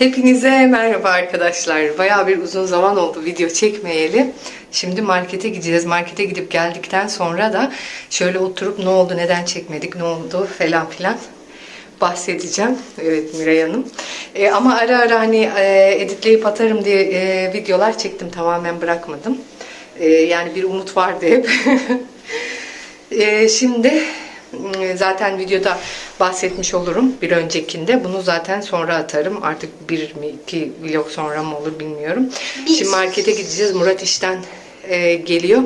Hepinize merhaba arkadaşlar. Bayağı bir uzun zaman oldu video çekmeyeli. Şimdi markete gideceğiz. Markete gidip geldikten sonra da şöyle oturup ne oldu, neden çekmedik, ne oldu falan filan bahsedeceğim. Evet Miray Hanım. E, ama ara ara hani e, editleyip atarım diye e, videolar çektim. Tamamen bırakmadım. E, yani bir umut vardı hep. E, şimdi zaten videoda bahsetmiş olurum bir öncekinde. Bunu zaten sonra atarım. Artık bir mi iki vlog sonra mı olur bilmiyorum. Bir. Şimdi markete gideceğiz. Murat işten e, geliyor.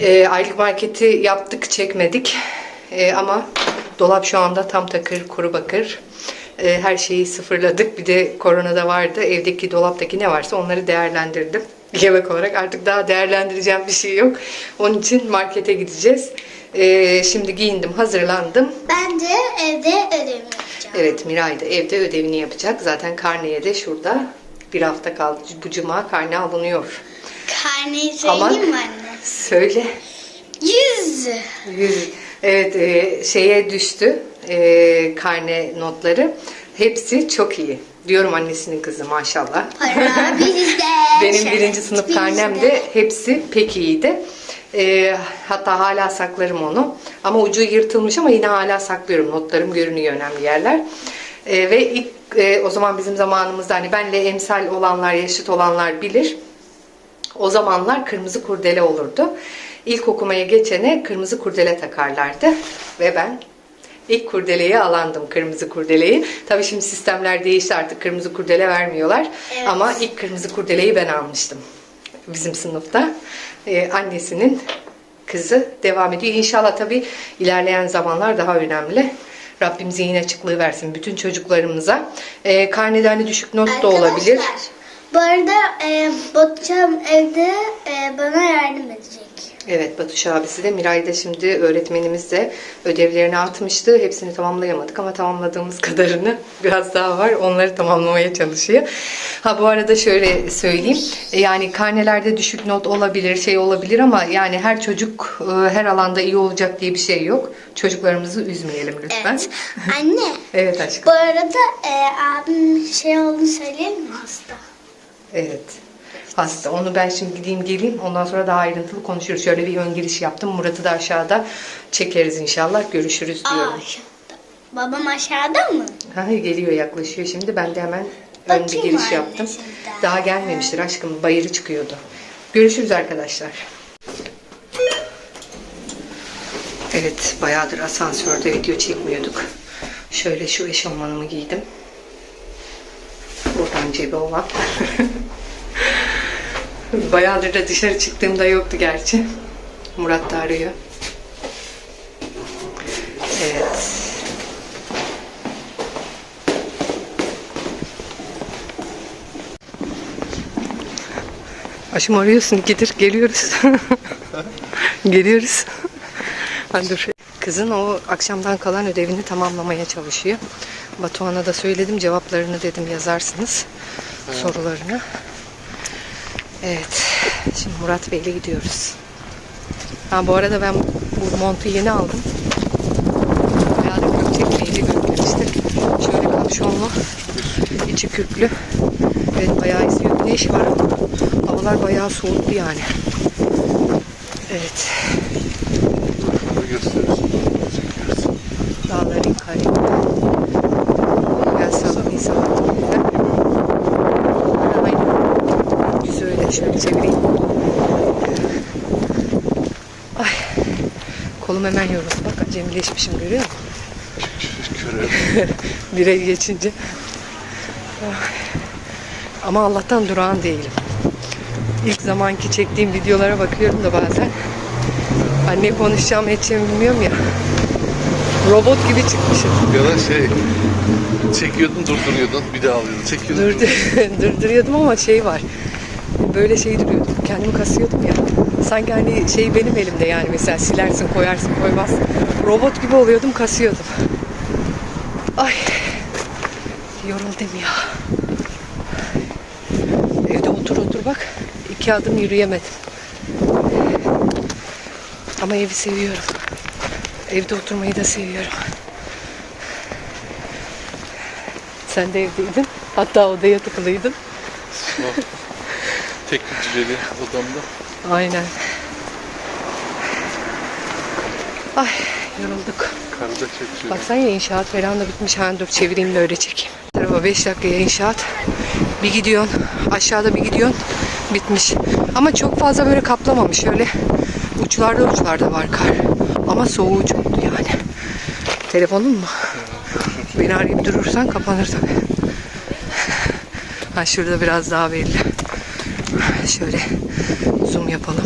E, aylık marketi yaptık, çekmedik. E, ama dolap şu anda tam takır, kuru bakır. E, her şeyi sıfırladık. Bir de korona da vardı. Evdeki dolaptaki ne varsa onları değerlendirdim. Yemek olarak artık daha değerlendireceğim bir şey yok. Onun için markete gideceğiz. E, şimdi giyindim, hazırlandım. Ben de evde ödevimi yapacağım. Evet Miray da evde ödevini yapacak. Zaten karneye de şurada bir hafta kaldı. Bu cuma karne alınıyor. Karneyi söyleyeyim mi anne? Söyle. Yüz. Yüz, evet e, şeye düştü e, karne notları. Hepsi çok iyi. Diyorum annesinin kızı maşallah. Para bizde. Benim birinci sınıf karnem de hepsi pek iyiydi. E, hatta hala saklarım onu. Ama ucu yırtılmış ama yine hala saklıyorum. Notlarım görünüyor önemli yerler. E, ve ilk e, o zaman bizim zamanımızda hani benle emsal olanlar, yaşıt olanlar bilir. O zamanlar kırmızı kurdele olurdu. İlk okumaya geçene kırmızı kurdele takarlardı. Ve ben ilk kurdeleyi alandım, kırmızı kurdeleyi. Tabii şimdi sistemler değişti artık kırmızı kurdele vermiyorlar. Evet. Ama ilk kırmızı kurdeleyi ben almıştım. Bizim sınıfta. Ee, annesinin kızı devam ediyor. İnşallah tabii ilerleyen zamanlar daha önemli. Rabbim zihin açıklığı versin bütün çocuklarımıza. Ee, karnede hani düşük not da olabilir. Arkadaşlar, Bu arada e, Batuçam evde e, bana yardım edecek. Evet Batuş abisi de Miray da şimdi öğretmenimiz de ödevlerini atmıştı. Hepsini tamamlayamadık ama tamamladığımız kadarını biraz daha var. Onları tamamlamaya çalışıyor. Ha bu arada şöyle söyleyeyim. E, Yani karnelerde düşük not olabilir, şey olabilir ama yani her çocuk e, her alanda iyi olacak diye bir şey yok. Çocuklarımızı üzmeyelim lütfen. Evet. Anne. Evet aşkım. Bu arada e, abim şey olduğunu söyleyelim mi hasta? Evet. Hasta. Onu ben şimdi gideyim geleyim. Ondan sonra daha ayrıntılı konuşuruz. Şöyle bir ön giriş yaptım. Murat'ı da aşağıda çekeriz inşallah. Görüşürüz Aa, diyorum. aşağıda. Babam aşağıda mı? Ha, geliyor yaklaşıyor şimdi. Ben de hemen ön bir Bakayım giriş yaptım. şimdi. Daha gelmemiştir aşkım. Bayırı çıkıyordu. Görüşürüz arkadaşlar. Evet bayağıdır asansörde video çekmiyorduk. Şöyle şu eşofmanımı giydim. Buradan cebi olan. Bayağıdır da dışarı çıktığımda yoktu gerçi. Murat da arıyor. Evet. Aşım arıyorsun gidir geliyoruz. geliyoruz. Ha, dur. Kızın o akşamdan kalan ödevini tamamlamaya çalışıyor. Batuhan'a da söyledim cevaplarını dedim yazarsınız sorularını. Evet. Şimdi Murat Bey'le gidiyoruz. Ha bu arada ben bu montu yeni aldım. Bayağı da de görmemiştim. Şöyle kapşonlu, içi kürklü. Evet bayağı esiyor. Güneş var ama havalar bayağı soğuktu yani. Evet. gösteriyorsun. Çekiyorsun. Dağların kaybı. Ben sabah insan Aynen. Yüzü öyle şöyle çevireyim. Ay. Kolum hemen yoruldu. Bak acemileşmişim görüyor musun? Köre. Bire geçince. Ama Allah'tan durağan değilim. İlk zamanki çektiğim videolara bakıyorum da bazen. Ben ne konuşacağım edeceğimi bilmiyorum ya. Robot gibi çıkmışım. ya da şey çekiyordun durduruyordun bir daha alıyordun. Çekiyordun Durdur, durduruyordum ama şey var. Böyle şey duruyordum. Kendimi kasıyordum ya. Sanki hani şey benim elimde yani mesela silersin koyarsın koymazsın. Robot gibi oluyordum kasıyordum. Ay yoruldum ya. Evde otur otur bak. iki adım yürüyemedim. Ama evi seviyorum. Evde oturmayı da seviyorum. Sen de evdeydin. Hatta odaya tıkılıydın. Tek hücreli odamda. Aynen. Ay yorulduk. Karda çekiyor. Baksana ya inşaat falan da bitmiş. Ha dur çevireyim de öyle çekeyim. Tarafa 5 dakikaya inşaat. Bir gidiyorsun. Aşağıda bir gidiyorsun. Bitmiş. Ama çok fazla böyle kaplamamış. Öyle uçlarda uçlarda var kar. Ama soğuğu çoktu yani. Telefonun mu? Beni arayıp durursan kapanır tabii. Ha şurada biraz daha belli. Şöyle zoom yapalım.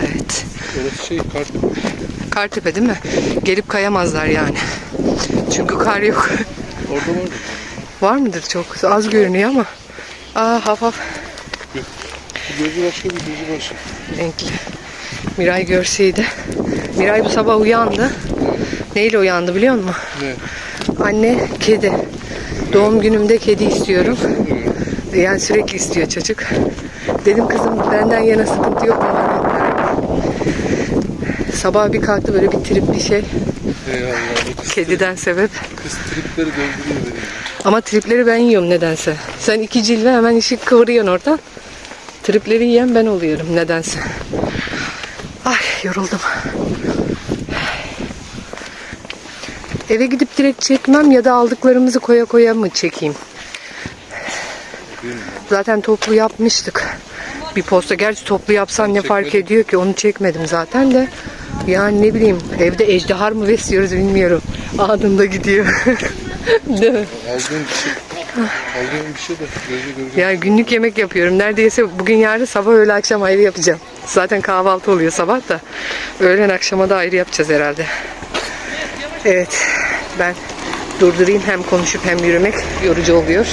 Evet. Orası şey kart. Kartepe değil mi? Gelip kayamazlar yani. Çünkü kar yok. Orada var mı? Var mıdır çok? Az görünüyor ama. Aa haf haf gözü başka bir gözü başka. renkli. Miray görseydi. Miray bu sabah uyandı. Neyle uyandı biliyor musun? Ne? Anne kedi. Doğum günümde kedi istiyorum. Yani sürekli istiyor çocuk. Dedim kızım benden yana sıkıntı yok? Sabah bir kalktı böyle bir trip bir şey. Eyvallah. Kediden sebep. kız tripleri dolduruyor beni. Ama tripleri ben yiyorum nedense. Sen iki cilve hemen işi kıvırıyorsun oradan. Tripleri yiyen ben oluyorum nedense. Ay yoruldum. Eve gidip direkt çekmem ya da aldıklarımızı koya koya mı çekeyim? Zaten toplu yapmıştık. Bir posta. Gerçi toplu yapsan ne fark çekmedim. ediyor ki onu çekmedim zaten de. Yani ne bileyim evde ejdihar mı besliyoruz bilmiyorum. Anında gidiyor. Değil mi? Aldığın bir şey. Aldığın bir şey de gözü görüyor. Yani günlük yemek yapıyorum. Neredeyse bugün yarın sabah öğle akşam ayrı yapacağım. Zaten kahvaltı oluyor sabah da. Öğlen akşama da ayrı yapacağız herhalde. Evet. Ben durdurayım hem konuşup hem yürümek yorucu oluyor.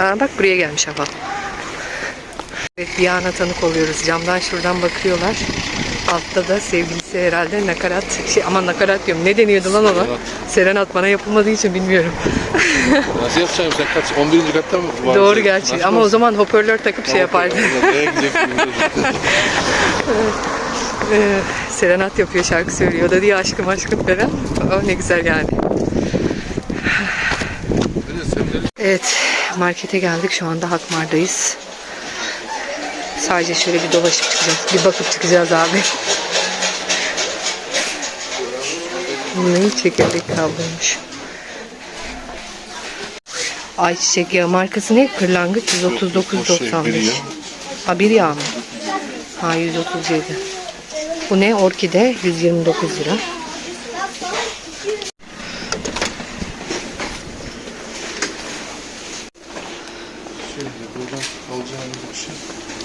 Aa, bak buraya gelmiş hava. Evet bir ana tanık oluyoruz. Camdan şuradan bakıyorlar. Altta da sevgilisi herhalde nakarat. Şey, ama nakarat diyorum. Ne deniyordu lan ona? Serenat. Serenat bana yapılmadığı için bilmiyorum. Nasıl yapacağım sen kaç? 11. katta mı var? Doğru gerçi. Ama o zaman hoparlör takıp şey yapardı. Ee, serenat yapıyor şarkı söylüyor. O da diye aşkım aşkım falan. O ne güzel yani. Evet markete geldik. Şu anda Hakmar'dayız. Sadece şöyle bir dolaşıp çıkacağız. Bir bakıp çıkacağız abi. Neyi çekirdek kavrulmuş. Ayçiçek yağı markası ne? Kırlangıç O şey, bir 139.95. yağ. Ha bir yağ mı? Ha 137. Bu ne? Orkide 129 lira. Şey, buradan alacağım bir şey.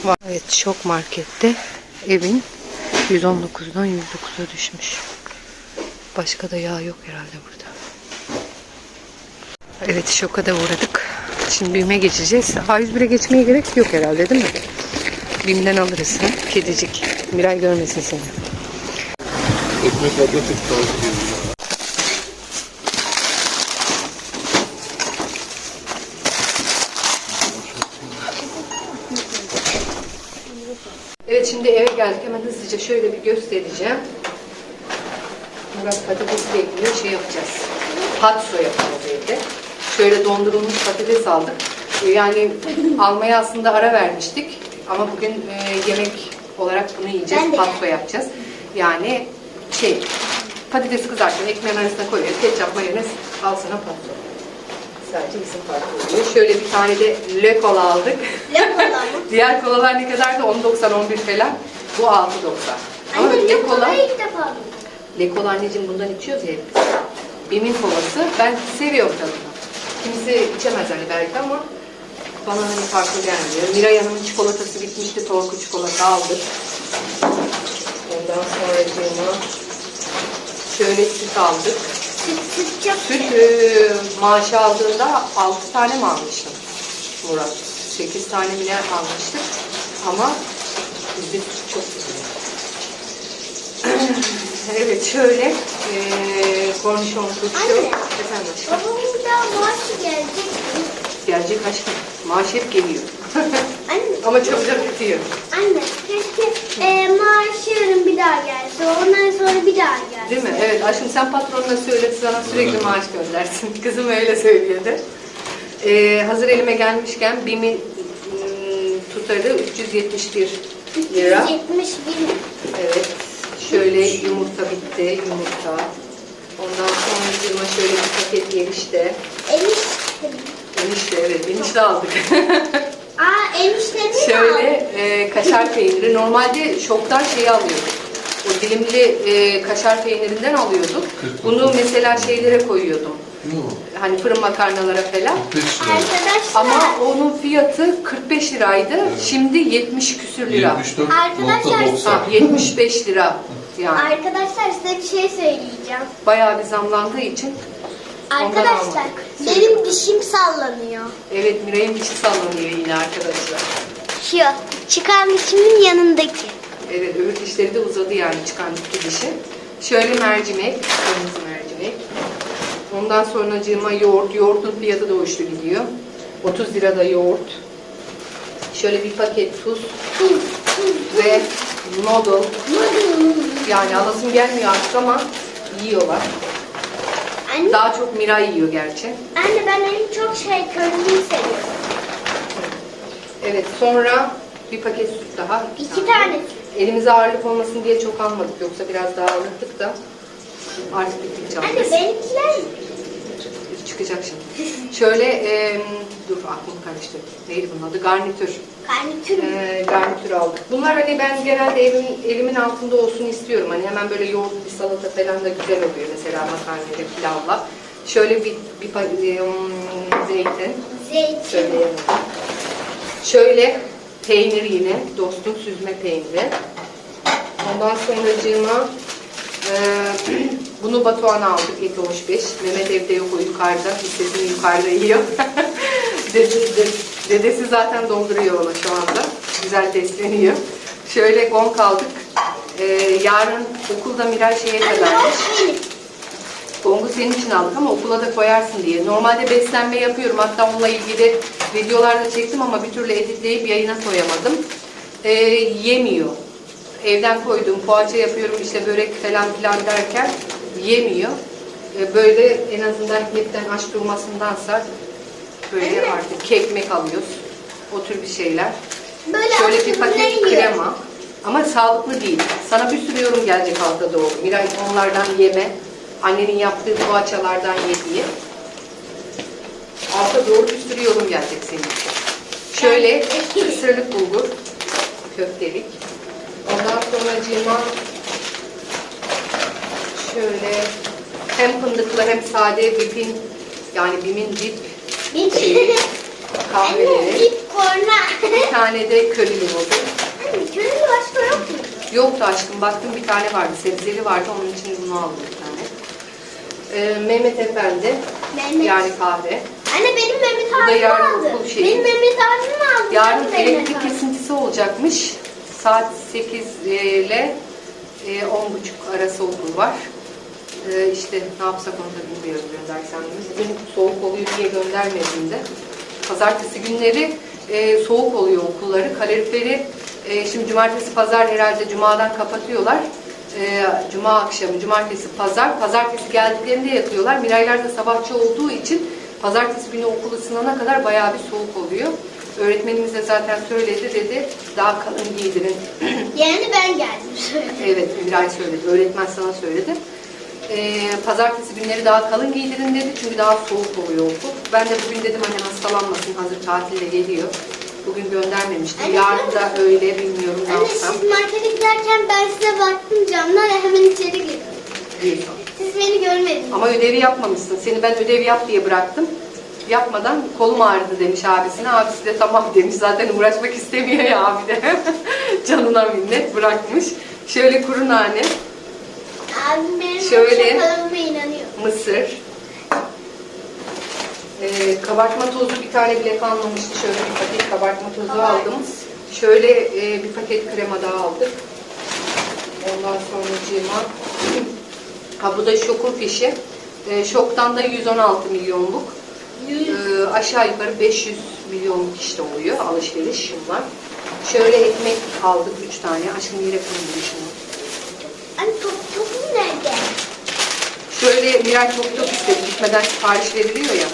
Var. Evet şok markette evin 119'dan 109'a düşmüş. Başka da yağ yok herhalde burada. Evet şoka da uğradık. Şimdi BİM'e geçeceğiz. A101'e geçmeye gerek yok herhalde değil mi? BİM'den alırız. Ha? Kedicik. Miray görmesin seni. Ekmek abla çok Evet şimdi eve geldik. Hemen hızlıca şöyle bir göstereceğim. Murat patatesle ilgili şey yapacağız. Patso yapacağız evde. Şöyle dondurulmuş patates aldık. Ee, Yani almaya aslında ara vermiştik. Ama bugün e, yemek olarak bunu yiyeceğiz. Patso yapacağız. Yani şey patatesi kızartın, ekmeğin arasına koyuyor. Ketçap, mayonez, al sana patso. Sadece isim farkı oluyor. Şöyle bir tane de Le Cola aldık. Le Cola mı? Diğer kolalar ne kadardı? 10.90, 11 falan. Bu 6.90. Ama Anne Le Cola, ilk defa duydum. Le Cola anneciğim bundan içiyoruz ya hep. Bim'in kolası. Ben seviyorum tadını. Kimisi içemez hani belki ama bana hani farklı gelmiyor. Miray Hanım'ın çikolatası bitmişti. Torku çikolata aldık. Ondan sonra cima şöyle süt aldık. Süt süt çok Süt e, maaşı aldığında 6 tane mi almıştım Murat? 8 tane mi ne almıştık? Ama bizde süt çok güzel. evet şöyle e, kornişon turşu. Anne. Efendim aşkım. Babamın da maaşı gelecek. Gelecek aşkım. Maaş hep geliyor. Anne, Ama çabucak bitiyor. anne keşke e, maaşı yarın bir daha gelse. Ondan sonra bir daha gelse. Değil mi? Evet aşkım sen patronuna söyle sana sürekli maaş göndersin. Kızım öyle söylüyordu. Ee, hazır elime gelmişken BİM'in ım, tutarı 371 lira. 71 Evet. Şöyle yumurta bitti. Yumurta. Ondan sonra şöyle bir paket erişte. enişte. Enişte evet. Enişte aldık. Aa eniştemi de şöyle e, kaşar peyniri. Normalde şoktan şeyi alıyorduk. O dilimli e, kaşar peynirinden alıyorduk. Bunu mesela şeylere koyuyordum. Yok. Hani fırın makarnalara falan. 45 lira. Arkadaşlar. Ama onun fiyatı 45 liraydı. Şimdi 70 küsür lira. Arkadaşlar- Ha, 75 lira. Yani Arkadaşlar size bir şey söyleyeceğim. bayağı bir zamlandığı için Ondan Arkadaşlar almadık. benim dişim sallanıyor. evet Miray'ın dişi sallanıyor yine arkadaşlar. Şu çıkan dişimin yanındaki. Evet öbür dişleri de uzadı yani çıkan iki dişi. Şöyle mercimek, kırmızı mercimek. Ondan sonracığıma yoğurt. Yoğurtun fiyatı da uçtu gidiyor. 30 lira da yoğurt. Şöyle bir paket tuz ve noodle. Yani alasım gelmiyor artık ama yiyorlar. Anne, Daha çok Miray yiyor gerçi. anne ben en çok şey körümünü seviyorum. Evet sonra bir paket süt daha. İki tane. Elimize ağırlık olmasın diye çok almadık. Yoksa biraz daha alırdık da artık bittikçe Anne alırız. benimkiler Çıkacak şimdi. Şöyle em, dur aklım karıştı. Neydi bunun adı? Garnitür. garnitür mü? Ee, garnitür aldık. Bunlar hani ben genelde evimin, elimin altında olsun istiyorum. Hani hemen böyle yoğurt bir salata falan da güzel oluyor. Mesela makarnayla, pilavla. Şöyle bir, bir pa- em, zeytin. Zeytin. Söyleyemedim. Şöyle peynir yine. Dostum süzme peyniri. Ondan sonracığıma e, bunu Batuhan'a aldık. Eti hoş beş. Mehmet evde yok o yukarıda. Hissesini yukarıda yiyor. dedesi, de- dedesi zaten dolduruyor ona şu anda. Güzel besleniyor. Şöyle gong aldık. E, yarın okulda Miray şeye kadarmış. Gongu senin için aldık ama okula da koyarsın diye. Normalde beslenme yapıyorum. Hatta onunla ilgili videolar da çektim ama bir türlü editleyip yayına koyamadım. Ee, yemiyor. Evden koyduğum poğaça yapıyorum işte börek falan filan derken yemiyor. Ee, böyle en azından hepten aç durmasındansa böyle Evet. artık kekmek alıyoruz. O tür bir şeyler. Böyle Şöyle bir paket krema. Ama sağlıklı değil. Sana bir sürü yorum gelecek hafta doğru. Miray onlardan yeme. Annenin yaptığı poğaçalardan ye diye. Hafta doğru bir sürü yorum gelecek senin için. Şöyle kısırlık bulgur. Köftelik. Ondan sonra cima şöyle hem fındıklı hem sade bipin yani bimin dip Bir şeyi, Anne kahveleri. bir korna. Bir tane de köri limonu. Anne körülü başka yok mu? Yoktu aşkım. Baktım bir tane vardı. Sebzeli vardı. Onun için bunu aldım bir tane. Ee, Mehmet Efendi. Mehmet. Yani kahve. Anne benim Mehmet Bu da abim yarın aldı. okul şeyi. Benim Mehmet abim aldı. Yarın Benim elektrik abim. kesintisi olacakmış. Saat 8 ile e, 10.30 arası okul var. E, işte ne yapsak onu da bilmiyoruz göndersem. Bugün soğuk oluyor diye göndermedim de. Pazartesi günleri e, soğuk oluyor okulları. Kaloriferi e, şimdi cumartesi pazar herhalde cumadan kapatıyorlar. E, Cuma akşamı, cumartesi pazar. Pazartesi geldiklerinde yakıyorlar. Miraylar da sabahçı olduğu için pazartesi günü okul ısınana kadar bayağı bir soğuk oluyor. Öğretmenimiz de zaten söyledi dedi daha kalın giydirin. Yani ben geldim söyle. evet Miray söyledi. Öğretmen sana söyledi. Ee, pazartesi günleri daha kalın giydirin dedi çünkü daha soğuk oluyor okul. Ben de bugün dedim hani hastalanmasın hazır tatilde geliyor. Bugün göndermemiştim. Anne, Yarın da öyle bilmiyorum ne Anne yapsam. siz markete giderken ben size baktım camdan hemen içeri girdim. Diyorsun. Beni görmediniz. Ama ödevi yapmamışsın. Seni ben ödev yap diye bıraktım. Yapmadan kolum ağrıdı demiş abisine. Abisi de tamam demiş. Zaten uğraşmak istemiyor ya abi de. Canına minnet bırakmış. Şöyle kuru nane, Abim benim Şöyle. inanıyor. mısır, ee, kabartma tozu bir tane bile kalmamıştı. Şöyle bir paket kabartma tozu Kabartma. aldım. Şöyle e, bir paket krema daha aldık. Ondan sonra ha bu da şokun fişi. E, şoktan da 116 milyonluk. Ee, aşağı yukarı 500 milyonluk işte oluyor alışveriş şunlar. Şöyle ekmek aldık 3 tane. Aşkım yere koyayım şunu. Anne top, topum nerede? Şöyle Miray çok çok istedi. Gitmeden sipariş veriliyor ya.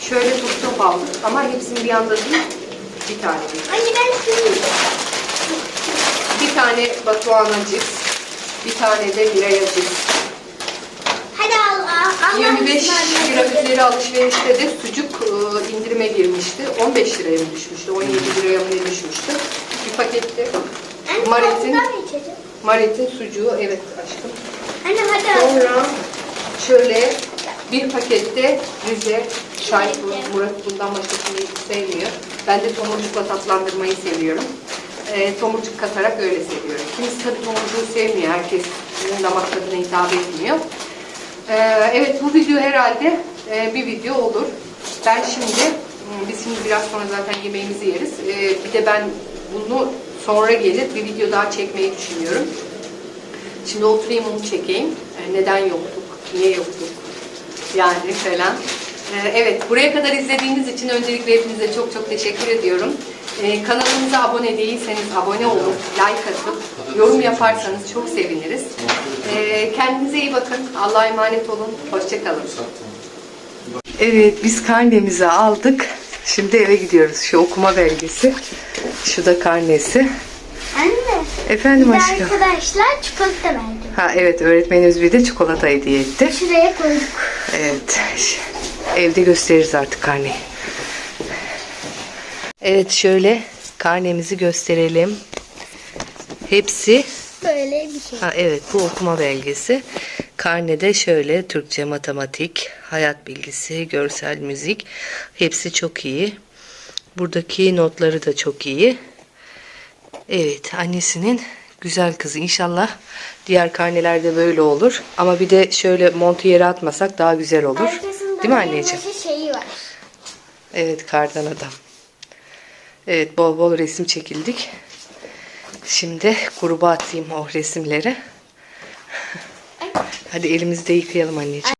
Şöyle top top aldık ama hepsini bir anda değil. Bir tane değil. Anne ben şunu Bir tane Batuhan'a cips. Bir tane de Miray'a cips. Hadi al al. al 25 lira alışverişte de sucuk e, indirime girmişti. 15 liraya mı düşmüştü? 17 liraya mı ne düşmüştü? Bir pakette Maret'in? Maret'in sucuğu evet aşkım. Anne hadi. Sonra şöyle bir pakette Rize çay. Murat bundan başkasını sevmiyor. Ben de tomurcukla tatlandırmayı seviyorum. E, tomurcuk katarak öyle seviyorum. Kimisi tabii tomurcuğu sevmiyor. Herkesin damak tadına hitap etmiyor. E, evet bu video herhalde e, bir video olur. Ben şimdi, biz şimdi biraz sonra zaten yemeğimizi yeriz. E, bir de ben bunu sonra gelip bir video daha çekmeyi düşünüyorum. Şimdi oturayım onu çekeyim. Ee, neden yoktuk, niye yoktuk yani falan. Ee, evet, buraya kadar izlediğiniz için öncelikle hepinize çok çok teşekkür ediyorum. Ee, kanalımıza abone değilseniz abone olun, like atıp, yorum yaparsanız çok seviniriz. Ee, kendinize iyi bakın, Allah'a emanet olun, hoşçakalın. Evet, biz karnemizi aldık. Şimdi eve gidiyoruz. Şu okuma belgesi, şu da karnesi. Anne. Efendim Bir aşkım. arkadaşlar çikolata verdi. Ha evet öğretmenimiz bir de çikolata hediye etti. Şuraya koyduk. Evet. Evde gösteririz artık karneyi. Evet şöyle karnemizi gösterelim. Hepsi Böyle bir şey. ha evet bu okuma belgesi. Karnede şöyle Türkçe, matematik, hayat bilgisi, görsel müzik hepsi çok iyi. Buradaki notları da çok iyi. Evet annesinin güzel kızı inşallah diğer karnelerde böyle olur. Ama bir de şöyle montu yere atmasak daha güzel olur. Arkasında Değil mi anneciğim? şeyi var. Evet kardan adam. Evet bol bol resim çekildik. Şimdi gruba atayım o resimleri. Hadi elimizi de yıkayalım anneciğim.